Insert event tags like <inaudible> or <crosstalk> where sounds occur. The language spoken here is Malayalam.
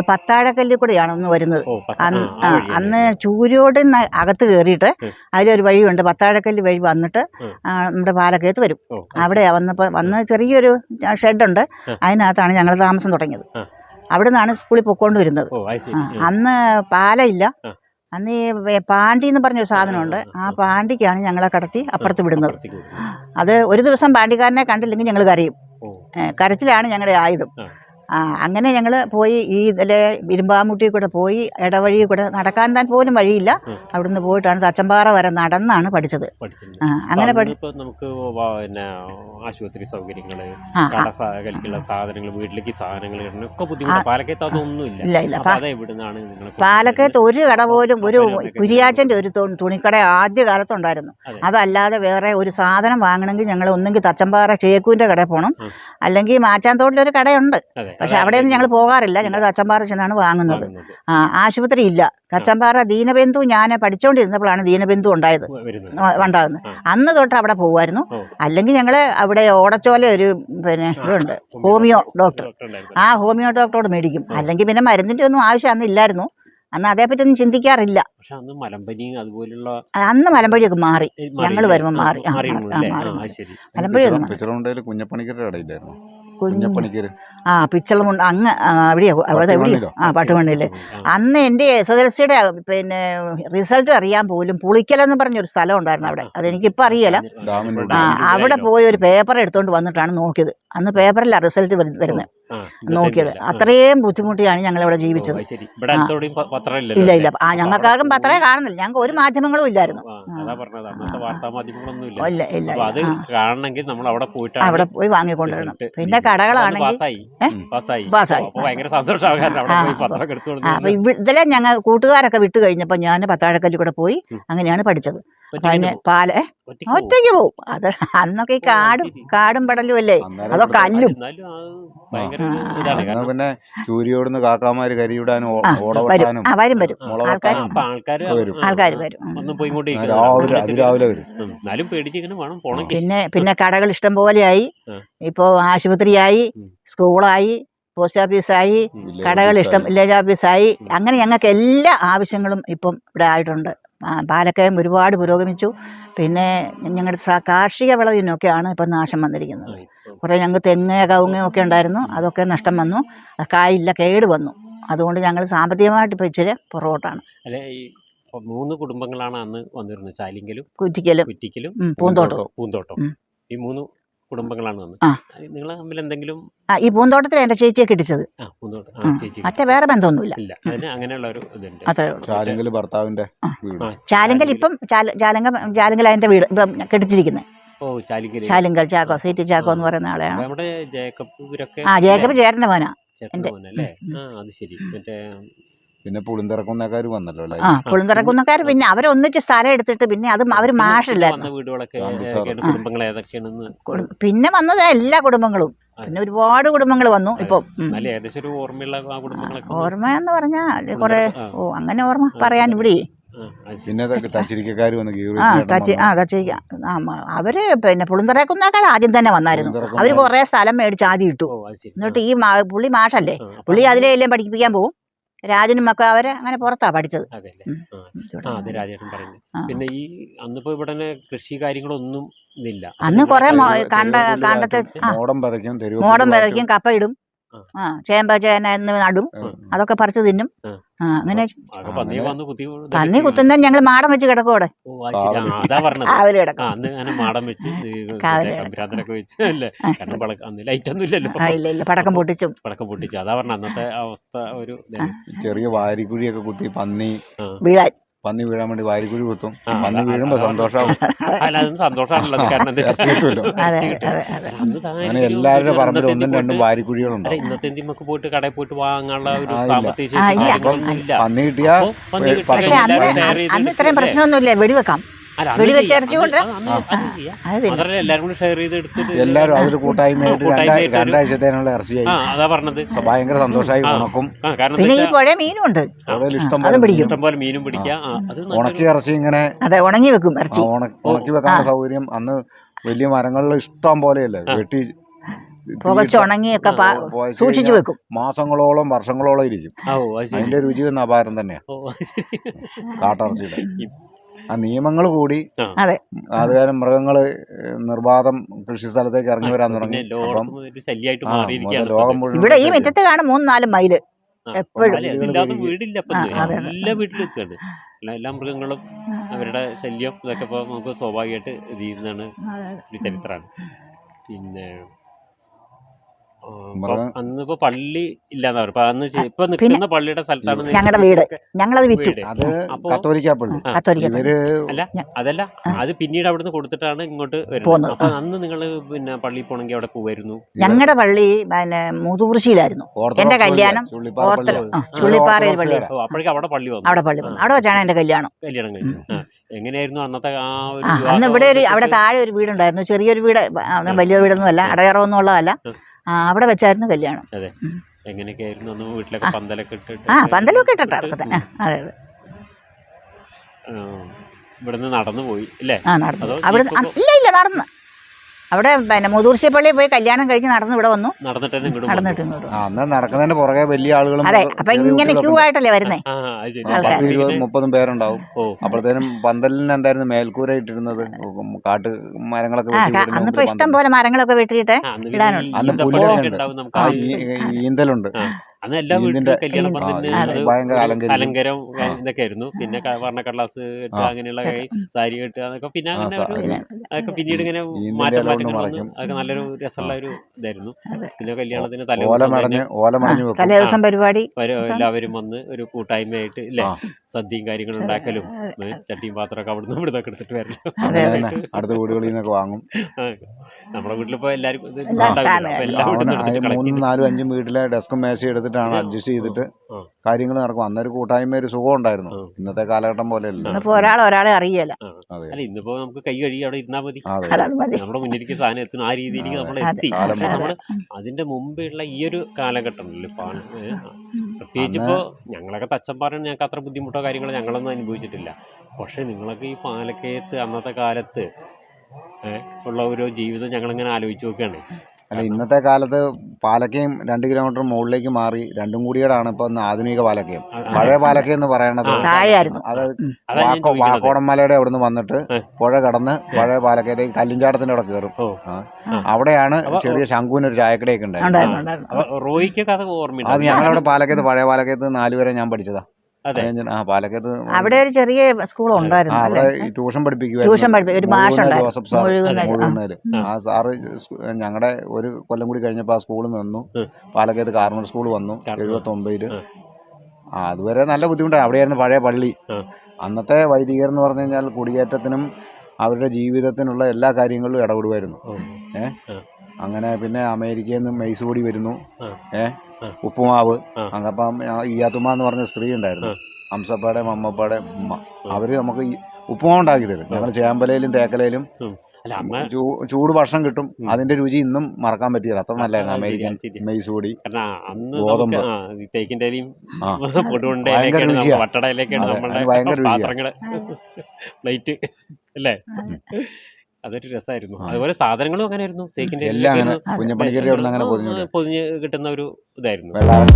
പത്താഴക്കല്ലിൽ കൂടെയാണ് ഒന്ന് വരുന്നത്. അന്ന് ചൂരോട് അകത്ത് കയറിയിട്ട് അതിലൊരു വഴിയുണ്ട്. പത്താഴക്കല്ല് വഴി വന്നിട്ട് നമ്മുടെ പാലക്കയത്ത് വരും. അവിടെ വന്നപ്പോൾ വന്ന് ചെറിയൊരു ഷെഡുണ്ട്. അതിനകത്താണ് ഞങ്ങൾ താമസം തുടങ്ങിയത്. അവിടെ നിന്നാണ് സ്കൂളിൽ പൊക്കോണ്ട് വരുന്നത് അന്ന് പാലയില്ല. അന്ന് ഈ പാണ്ടി എന്ന് പറഞ്ഞൊരു സാധനമുണ്ട്. ആ. പാണ്ടിക്കാണ് ഞങ്ങളെ കടത്തി അപ്പുറത്ത് വിടുന്നത്. അത് ഒരു ദിവസം പാണ്ടിക്കാരനെ കണ്ടില്ലെങ്കിൽ ഞങ്ങൾ കരയും. കരച്ചിലാണ് ഞങ്ങളുടെ ആയുധം. ആ. അങ്ങനെ ഞങ്ങൾ പോയി ഈ ഇതിലെ ഇരുമ്പാമുട്ടി കൂടെ പോയി ഇടവഴിയിൽ കൂടെ നടക്കാൻ താൻ പോലും വഴിയില്ല. അവിടുന്ന് പോയിട്ടാണ് തച്ചമ്പാറ വരെ നടന്നാണ് പഠിച്ചത്. അങ്ങനെ നമുക്ക് പിന്നെ ആശുപത്രി കട സാധനങ്ങൾക്കുള്ള സാധനങ്ങൾ വീട്ടിലേക്ക് സാധനങ്ങൾ ഒക്കെ ബുദ്ധിമുട്ട്. പാലക്കത്ത് ഇല്ല ഇല്ല. അപ്പൊ പാ- അത് എവിടുന്നാണ് നിങ്ങൾ പാലക്കത്ത് ഒരു കട പോലും ഒരു കുരിയാച്ചന്റെ ഒരു തുണിക്കട ആദ്യ കാലത്തുണ്ടായിരുന്നു അതെ. അതല്ലാതെ വേറെ ഒരു സാധനം വാങ്ങണമെങ്കിൽ ഞങ്ങൾ ഒന്നെങ്കിൽ തച്ചമ്പാറ ചേക്കൂന്റെ കടയിൽ പോകണം. അല്ലെങ്കിൽ മാച്ചാന്തോട്ടിലൊരു കടയുണ്ട്. പക്ഷെ അവിടെയൊന്നും ഞങ്ങൾ പോകാറില്ല. ഞങ്ങൾ തച്ചമ്പാറ ചെന്നാണ് വാങ്ങുന്നത്. ആ ആശുപത്രി ഇല്ല. തച്ചമ്പാറ ദീനബന്ധു ഞാൻ പഠിച്ചുകൊണ്ടിരുന്നപ്പോഴാണ് ദീനബന്ധു ഉണ്ടായത്. ഉണ്ടാകുന്നത് അന്ന് തൊട്ട് അവിടെ പോകുമായിരുന്നു അല്ലെങ്കിൽ ഞങ്ങൾ അവിടെ ഓടച്ചോല ഒരു പിന്നെ ഇതുണ്ട്. Homeo doctor. ആ ഹോമിയോ ഡോക്ടറോട് മേടിക്കും. അല്ലെങ്കിൽ പിന്നെ മരുന്നിന്റെ ഒന്നും ആവശ്യം അന്ന് ഇല്ലായിരുന്നു. അന്ന് അതേപ്പറ്റി ഒന്നും ചിന്തിക്കാറില്ല. പക്ഷെ അന്ന് മലമ്പടി അതുപോലുള്ള അന്ന് മലമ്പടിയൊക്കെ മാറി. ഞങ്ങൾ വരുമ്പോൾ മാറി. മലമ്പുഴ ഒന്നും കുഞ്ഞപ്പണിക്കരുടെ കടയില്ലായിരുന്നു? കുഞ്ഞ് കുഞ്ഞപ്പണിക്കര്. ആ പിച്ചളമുണ്ട്. അങ്ങ് അവിടെ എവിടെയോ? ആ പട്ടുമണ്ണിൽ. ആ, അന്ന് എന്റെ എസ് എസ് എൽ സിയുടെ പിന്നെ റിസൾട്ട് അറിയാൻ പോലും പുളിക്കലെന്ന് പറഞ്ഞൊരു സ്ഥലം ഉണ്ടായിരുന്നു അവിടെ. അതെനിക്കിപ്പോൾ അറിയില്ല. അറിയല ആ അവിടെ പോയി ഒരു പേപ്പർ എടുത്തുകൊണ്ട് വന്നിട്ടാണ് നോക്കിയത്. അന്ന് പേപ്പറിലാണ് റിസൾട്ട് വരുന്നത് നോക്കിയത്. അത്രയും ബുദ്ധിമുട്ടിയാണ് ഞങ്ങൾ ഇവിടെ ജീവിച്ചത് ഇല്ല ഇല്ല? ആ ഞങ്ങൾക്കാർക്കും പത്രമേ കാണുന്നില്ല. ഞങ്ങൾക്ക് ഒരു മാധ്യമങ്ങളും ഇല്ലായിരുന്നു. ഇല്ല ഇല്ല. കാണണമെങ്കിൽ നമ്മൾ അവിടെ പോയിട്ട് അവിടെ പോയി വാങ്ങിക്കൊണ്ടുവരണം പിന്നെ കടകളാണെങ്കിൽ ഇതിലെ ഞങ്ങൾ കൂട്ടുകാരൊക്കെ വിട്ടു കഴിഞ്ഞപ്പോൾ ഞാൻ പത്താഴക്കല്ലിൽ കൂടെ പോയി അങ്ങനെയാണ് പഠിച്ചത്. പിന്നെ അതിന് പാല ഒറ്റയ്ക്ക് പോവും? അത് അന്നൊക്കെ ഈ കാടും കാടും പടലും അല്ലേ? അതോ കല്ലും? പിന്നെ ചൂരിയോടുന്ന് കാക്കാമാര് കരിയിടാനും വരും വരും. ആൾക്കാർ ആൾക്കാർ വരും. ആൾക്കാർ വരും. ഒന്ന് പോയി കൊണ്ട് ആ, രാവിലെ അതിരാവിലെ വരും. എന്നാലും പേടിച്ചിങ്ങനെ വേണം പോണെങ്കിൽ പിന്നെ പിന്നെ കടകൾ ഇഷ്ടം പോലെയായി. ആ. ഇപ്പോൾ ആശുപത്രിയായി. സ്കൂളായി പോസ്റ്റ് ഓഫീസായി കടകൾ ഇഷ്ടം. വില്ലേജ് ഓഫീസായി. അങ്ങനെ ഞങ്ങൾക്ക് എല്ലാ ആവശ്യങ്ങളും ഇപ്പം ഇവിടെ ആയിട്ടുണ്ട്. പാലക്കയം ഒരുപാട് പുരോഗമിച്ചു. പിന്നെ ഞങ്ങളുടെ കാർഷിക വിളവിനൊക്കെയാണ് ഇപ്പം നാശം വന്നിരിക്കുന്നത്. കുറേ ഞങ്ങൾക്ക് തെങ്ങ് കവുങ്ങ് ഒക്കെ ഉണ്ടായിരുന്നു. അതൊക്കെ നഷ്ടം വന്നു. കായില്ല കേട് വന്നു. അതുകൊണ്ട് ഞങ്ങൾ സാമ്പത്തികമായിട്ട് ഇപ്പം ഇച്ചിരി പുറകോട്ടാണ്. മൂന്ന് കുടുംബങ്ങളാണ് അന്ന് വന്നിരുന്നത്. ചാലിങ്കലും കുറ്റിക്കലും കുറ്റിക്കലും പൂന്തോട്ടവും. പൂന്തോട്ടവും. പൂന്തോട്ടം ഈ മൂന്ന് കുടുംബങ്ങളാണ് വന്നത്. നിങ്ങൾ തമ്മിൽ എന്തെങ്കിലും ആ ഈ പൂന്തോട്ടത്തിൽ എന്റെ ചേച്ചിയെ കിട്ടിച്ചത്. ആ പൂന്തോട്ടം. ആ, ആ ചേച്ചി മറ്റേ വേറെ ബന്ധമൊന്നുമില്ല. ഇല്ല അതിന് അങ്ങനെയുള്ള ഒരു ഇതുണ്ട്. അത്രേ ഭർത്താവിന്റെ ചാലിങ്കൽ ഇപ്പം ചാല ചാലങ്ക ചാലങ്കൽ അതിന്റെ വീട് ഇപ്പം കെട്ടിച്ചിരിക്കുന്നത് ചാലിങ്കൽ ചാക്കോ സീറ്റി ചാക്കോ എന്ന് പറയുന്ന ആളെയാണ്. ആ ജേക്കബ് ചേട്ടന്റെ മോനാ. എന്റെ അത് ശരി. മറ്റേ പിന്നെ പുളിന്തറക്കുന്നക്കാർ വന്നല്ലോ അല്ലേ? ആ പുളിന്തറക്കുന്നക്കാർ പിന്നെ അവരൊന്നിച്ച് സ്ഥലം എടുത്തിട്ട് പിന്നെ അത് അവർ മാഷില്ലായിരുന്നു. വീടുകളൊക്കെ കുടുംബങ്ങൾ ഏതൊക്കെയാണെന്ന്. പിന്നെ വന്നത് എല്ലാ കുടുംബങ്ങളും. പിന്നെ ഒരുപാട് കുടുംബങ്ങൾ വന്നു ഇപ്പം ഓർമ്മ എന്ന് പറഞ്ഞാൽ കുറെ ഓ അങ്ങനെ ഓർമ്മ പറയാൻ ഇവിടെ. ആ, പിന്നെ വന്ന് ആ തച്ചി ആ അവർ പിന്നെ പുളിന്തറക്കുന്നേക്കാൾ ആദ്യം തന്നെ വന്നായിരുന്നു. അവർ കുറെ സ്ഥലം മേടിച്ച് ആദ്യം ഇട്ടു. എന്നിട്ട് ഈ മാ- പുള്ളി മാഷല്ലേ? പുള്ളി അത് അതിലെല്ലാം പഠിപ്പിക്കാൻ പോകും രാജനും ഒക്കെ അവരെ അങ്ങനെ പുറത്താ പഠിച്ചത്. അതെല്ലേ. ആ. ആ അത് രാജേട്ടൻ പറയുന്നത്. ആ. പിന്നെ ഈ അന്ന് ഇവിടെ തന്നെ കൃഷി കാര്യങ്ങളൊന്നും ഇല്ല. അന്ന് കുറെ കണ്ട കണ്ടത്തെ ആ. മോടം പതയ്ക്കും തെരുവ് മോടം വിതയ്ക്കും കപ്പ ഇടും. ആ. ചേമ്പ ചേന എന്ന് നടും. അതൊക്കെ പറിച്ചു തിന്നും. ആ. അങ്ങനെ പന്നി. കുത്തുന്ന ഞങ്ങൾ മാടം വെച്ച് കിടക്കും അവിടെ. കാവൽ കിടക്കും. പടക്കം പൊട്ടിച്ചും. പടക്കം പൊട്ടിച്ചു. അതാ പറഞ്ഞ അന്നത്തെ അവസ്ഥ ഒരു. ചെറിയ വാരിക്കുഴിയൊക്കെ കുത്തി പന്നി. വീഴാൻ. പന്നി വീഴാൻ വേണ്ടി വാരിക്കുഴി കുത്തും. പന്നി വീഴുമ്പോ സന്തോഷമാവും അങ്ങനെ എല്ലാവരുടെ പറമ്പിൽ പറമ്പിലും ഒന്നും പോയിട്ട് രണ്ടും വാരിക്കുഴികളുണ്ട്? ഇന്നത്തെ നമുക്ക് പോയിട്ട് കടയിൽ പോയിട്ട് വാങ്ങാനുള്ള ഒരു. സാമ്പത്തിക പന്നി കിട്ടിയാ പക്ഷെ അന്ന് ഇത്രയും പ്രശ്നമൊന്നുമില്ല വെടിവെക്കാം. അല്ല, അന്ന് വെടിവെച്ച് ചെയ്യാം. ഇറച്ചി അന്ന് കൊണ്ടുവരാം. അന്ന് ആ. അത് ചെയ്യാം. അത് തിന്നും. മാത്രമല്ല എല്ലാവരും അതൊരു കൂട്ടായ്മയായിട്ട് രണ്ടാഴ്ചത്തേനുള്ള ഇറച്ചിയായി. പറഞ്ഞത്. ഭയങ്കര സന്തോഷമായി ഉണക്കും. കാരണം പിന്നെ ഈ പുഴ മീനും ഉണ്ട്. അവിടെ ഇഷ്ടം പോലെ ഇഷ്ടം പോലെ മീനും പിടിക്കാം. അത് ഉണക്കി ഇറച്ചി ഇങ്ങനെ അതെ ഉണങ്ങി വെക്കും ഇറച്ചി. ഉണക്കി വെക്കാനുള്ള സൗകര്യം അന്ന് വലിയ മരങ്ങളിൽ ഇഷ്ടം പോലെയല്ലേ. വെട്ടി പുകച്ചുണങ്ങിയൊക്കെ സൂക്ഷിച്ചു വെക്കും. മാസങ്ങളോളം വർഷങ്ങളോളം ഇരിക്കും. അതിന്റെ രുചി ഒന്ന് അപാരം തന്നെയാ. ഓ ശരി. കാട്ടിറച്ചിയുടെ. ആ നിയമങ്ങൾ കൂടി അതെ അത്. കാരണം മൃഗങ്ങൾ നിർബാധം കൃഷി സ്ഥലത്തേക്ക് ഇറങ്ങി വരാൻ തുടങ്ങി. അപ്പം ലോകം മുഴുവൻ ഇവിടെ ഈ. മുറ്റത്ത് കാണും മൂന്ന് നാല് മൈൽ എപ്പോഴും. വീടില്ല. എല്ലാ മൃഗങ്ങളും അവരുടെ ശല്യം ഇതൊക്കെ ഇപ്പൊ നമുക്ക് സ്വാഭാവികമായിട്ട് ഇത് ചെയ്യുന്നതാണ് ഒരു ചരിത്രമാണ്. പിന്നെ അന്നിപ്പോ പള്ളി ഇല്ലാന്ന് പറഞ്ഞു അന്ന് ഇപ്പൊ നിൽക്കുന്ന പള്ളിയുടെ സ്ഥലത്താണ് ഞങ്ങളുടെ വീട്. ഞങ്ങളത് വിറ്റു. അത് കത്തോലിക്കാ പള്ളി. ആ, അതല്ല. അത് പിന്നീട് അവിടുന്ന് കൊടുത്തിട്ടാണ് ഇങ്ങോട്ട് വരുന്നത്. അപ്പൊ അന്ന് നിങ്ങൾ പിന്നെ പള്ളിയിൽ പോണെങ്കിൽ അവിടെ പോവായിരുന്നു? ഞങ്ങളുടെ പള്ളി പിന്നെ മുതുകുറിശിയിലായിരുന്നു എന്റെ കല്യാണം പള്ളി, പള്ളി. ചുള്ളിപ്പാറയിൽ പള്ളി അപ്പോഴേക്കും അവിടെ പള്ളി വന്നു. അവിടെ പള്ളി വന്നു. അവിടെ വെച്ചാണ് എന്റെ കല്യാണം. കല്യാണം കഴിഞ്ഞു. എങ്ങനെയായിരുന്നു അന്നത്തെ ആ ഒരു അന്ന് ഇവിടെ ഒരു അവിടെ താഴെ ഒരു വീടുണ്ടായിരുന്നു. ചെറിയൊരു വീട് വലിയ വീടൊന്നും അല്ല ഉള്ളതല്ല ആ, അവിടെ വെച്ചായിരുന്നു കല്യാണം. ആ. പന്തലൊക്കെ ഇട്ടിട്ട് അതൊക്കെ തന്നെ അതെ അതെ. ആ, ഇവിടുന്ന് നടന്നു. പോയി അവിടെ ഇല്ല ഇല്ല നടന്ന്. അവിടെ പിന്നെ മുതൂർശ്ശി പള്ളിയിൽ പോയി കല്യാണം കഴിഞ്ഞ് നടന്ന് ഇവിടെ വന്നു. നടന്നിട്ട് ഇങ്ങോട്ട് ആ, അന്ന് നടക്കുന്നതിന്റെ പുറകെ വലിയ ആളുകളും അതെ അപ്പൊ ഇങ്ങനെ ക്യൂ ആയിട്ടല്ലേ വരുന്നേ? ആൾക്കാര്. പത്ത് ഇരുപത് മുപ്പതും പേരുണ്ടാവും. ഓ. അപ്പോഴത്തേനും പന്തലിന് എന്തായിരുന്നു മേൽക്കൂര ഇട്ടിരുന്നത്? കാട്ട് മരങ്ങളൊക്കെ ആ വെട്ടി ക- വീടിന് അന്നിപ്പോ മുമ്പിൽ ഇഷ്ടം പോലെ മരങ്ങളൊക്കെ വെട്ടിയിട്ട് ഇടാനുണ്ട്. അന്ന് പുല്ലൊക്കെ ഉണ്ട്. ഉണ്ടാവും നമുക്ക് ആ ആ ഈ- ഈ ഈന്തലുണ്ട്. അന്ന് എല്ലാ വീട്ടിലും കല്യാണം പറഞ്ഞിട്ട് പന്തലിന്. അലങ്കാരം ഇതൊക്കെ ആയിരുന്നു പിന്നെ വർണക്കടലാസ് കെട്ടുക. അങ്ങനെയുള്ള കൈ- സാരി കെട്ടുക അതൊക്കെ പിന്നെ അങ്ങനെ ഒരു അതൊക്കെ പിന്നീട് ഇങ്ങനെ മാറ്റം മാറ്റങ്ങൾ വന്ന്. അതൊക്കെ നല്ലൊരു രസമുള്ള ഒരു ഇതായിരുന്നു. പിന്നെ കല്യാണത്തിന് തലേദിവസം പരിപാടി. എല്ലാവരും വന്ന് ഒരു കൂട്ടായ്മയായിട്ട് ഇല്ലേ. സദ്യയും കാര്യങ്ങളും ഉണ്ടാക്കലും ചട്ടിയും പാത്രമൊക്കെ അവിടുന്ന് ഇവിടെ ഒക്കെ എടുത്തിട്ട് തന്നെ അടുത്ത വീടുകളിൽ നിന്നൊക്കെ വാങ്ങും. നമ്മുടെ വീട്ടിലിപ്പോ എല്ലാരും ഇത് എല്ലാം ഉണ്ടാവില്ല. കാണുക. അപ്പൊ എല്ലാം അവന് ഇവിടുന്ന് ആ എടുത്തിട്ട് കളക്ട് മൂന്നും നാലും അഞ്ചും വീട്ടിലെ ഡെസ്കും മേശ എടുത്തിട്ടാണ് അഡ്ജസ്റ്റ് ചെയ്തിട്ട് കാര്യങ്ങൾ നടക്കും അന്നൊരു കൂട്ടായ്മ ഒരു സുഖം ഉണ്ടായിരുന്നു ഇന്നത്തെ കാലഘട്ടം പോലെ അല്ല ഒരാൾ ഒരാളെ അറിയല്ല. അല്ല ഇന്നിപ്പോ നമുക്ക് കൈ കഴുകി അവിടെ ഇരുന്നാ മതി. അതെ. അതാണ് മതി. നമ്മുടെ മുന്നിലേക്ക് സാധനം എത്തുന്ന ആ രീതിയിലേക്ക് നമ്മൾ അതെ, എത്തി. പക്ഷെ മാറി. അതിന്റെ മുമ്പുള്ള ഈ ഒരു കാലഘട്ടം പ്രത്യേകിച്ച് ഇപ്പോ ഞങ്ങളൊക്കെ തച്ചമ്പാറാണ് ഞങ്ങൾക്ക് അത്ര ബുദ്ധിമുട്ടോ കാര്യങ്ങളോ ഞങ്ങളൊന്നും അനുഭവിച്ചിട്ടില്ല. പക്ഷെ നിങ്ങളൊക്കെ ഈ പാലക്കയത്ത് അന്നത്തെ കാലത്ത് ഉള്ള ഒരു ജീവിതം ഞങ്ങളിങ്ങനെ ആലോചിച്ച് നോക്കുകയാണ്. അല്ല ഇന്നത്തെ കാലത്ത് പാലക്കയം രണ്ട് കിലോമീറ്റർ മുകളിലേക്ക് മാറി രണ്ടും കൂടിയോടാണ് ഇപ്പൊ ആധുനിക പാലക്കയം. പഴയ പാലക്കയം എന്ന് പറയണത് അത് വാക്കോ. വാക്കോടൻ മലയുടെ അവിടുന്ന് വന്നിട്ട് പുഴ കടന്ന് പഴയ പാലക്കയത്തേക്ക് കല്ലിഞ്ചാടത്തിന്റെ അവിടെ കയറും. അവിടെയാണ് ചെറിയ ശംഖുവിന് ഒരു ചായക്കടയൊക്കെ ഉണ്ടായിരുന്നു ഉണ്ടായിരുന്നു ഉണ്ടായിരുന്നു. അപ്പൊ റോയിക്കൊക്കെ അത് ഞങ്ങളവിടെ പാലക്കയത്ത് പഴയ പാലക്കയത്ത് നാലുപേരെ വരെ ഞാൻ പഠിച്ചതാ. ആ അവിടെ ഒരു ചെറിയ സ്കൂൾ ഉണ്ടായിരുന്നു ട്യൂഷൻ ട്യൂഷൻ പഠിപ്പിക്കും ഒരു ആ. സാറ് ഞങ്ങളുടെ ഒരു കൊല്ലം കൂടി കഴിഞ്ഞപ്പോൾ ആ സ്കൂളിൽ നിന്നു. പാലക്കേത് കാർമൽ സ്കൂൾ വന്നു. എഴുപത്തി ഒമ്പതിൽ അതുവരെ നല്ല ബുദ്ധിമുട്ടാണ്. അവിടെയായിരുന്നു പഴയ പള്ളി. അന്നത്തെ വൈദികർ എന്ന് പറഞ്ഞു കഴിഞ്ഞാൽ കുടിയേറ്റത്തിനും അവരുടെ ജീവിതത്തിനുള്ള എല്ലാ കാര്യങ്ങളിലും ഇടപെടുമായിരുന്നു ഓ. അങ്ങനെ പിന്നെ അമേരിക്കയിൽ നിന്ന് മെയ്സുപൊടി വരുന്നു. ഏഹ് ഏ? ഉപ്പുമാവ്. അങ്ങപ്പം ഈയാത്തുമ്മ എന്ന് പറഞ്ഞ സ്ത്രീ ഉണ്ടായിരുന്നു. അംസപ്പാടെ അമ്മപ്പാടെ ഉമ്മ. അവർ നമുക്ക് ഉപ്പുമാവ് ഉണ്ടാക്കി തരും. ഞങ്ങൾ ചേമ്പലയിലും തേക്കലയിലും ചൂട് ഭക്ഷണം കിട്ടും. അതിന്റെ രുചി ഇന്നും മറക്കാൻ പറ്റിയില്ല അത്ര നല്ലായിരുന്നു അമേരിക്കൻ ശരിയാ, ശരിയാ. മെയ്സ് പൊടി കാരണം അന്ന് ഗോതമ്പ്. ഭയങ്കര ഇലയൊക്കെയാണ് രുചിയാ. നമ്മ- വട്ടട ഇലയൊക്കെയാണ് അതെ, നമ്മളുടെ അതിന് ഭയങ്കര രുചിയാണ് പ്ലേറ്റ് <laughs> അല്ലേ? <laughs> അതൊരു രസമായിരുന്നു അതുപോലെ സാധനങ്ങളും അങ്ങനെ ആയിരുന്നു തേക്കിന്റെ എല്ലാം അങ്ങനെ പൊതിഞ്ഞു പൊതിഞ്ഞ് കിട്ടുന്ന ഒരു ഇതായിരുന്നു. വെള്ളാരം.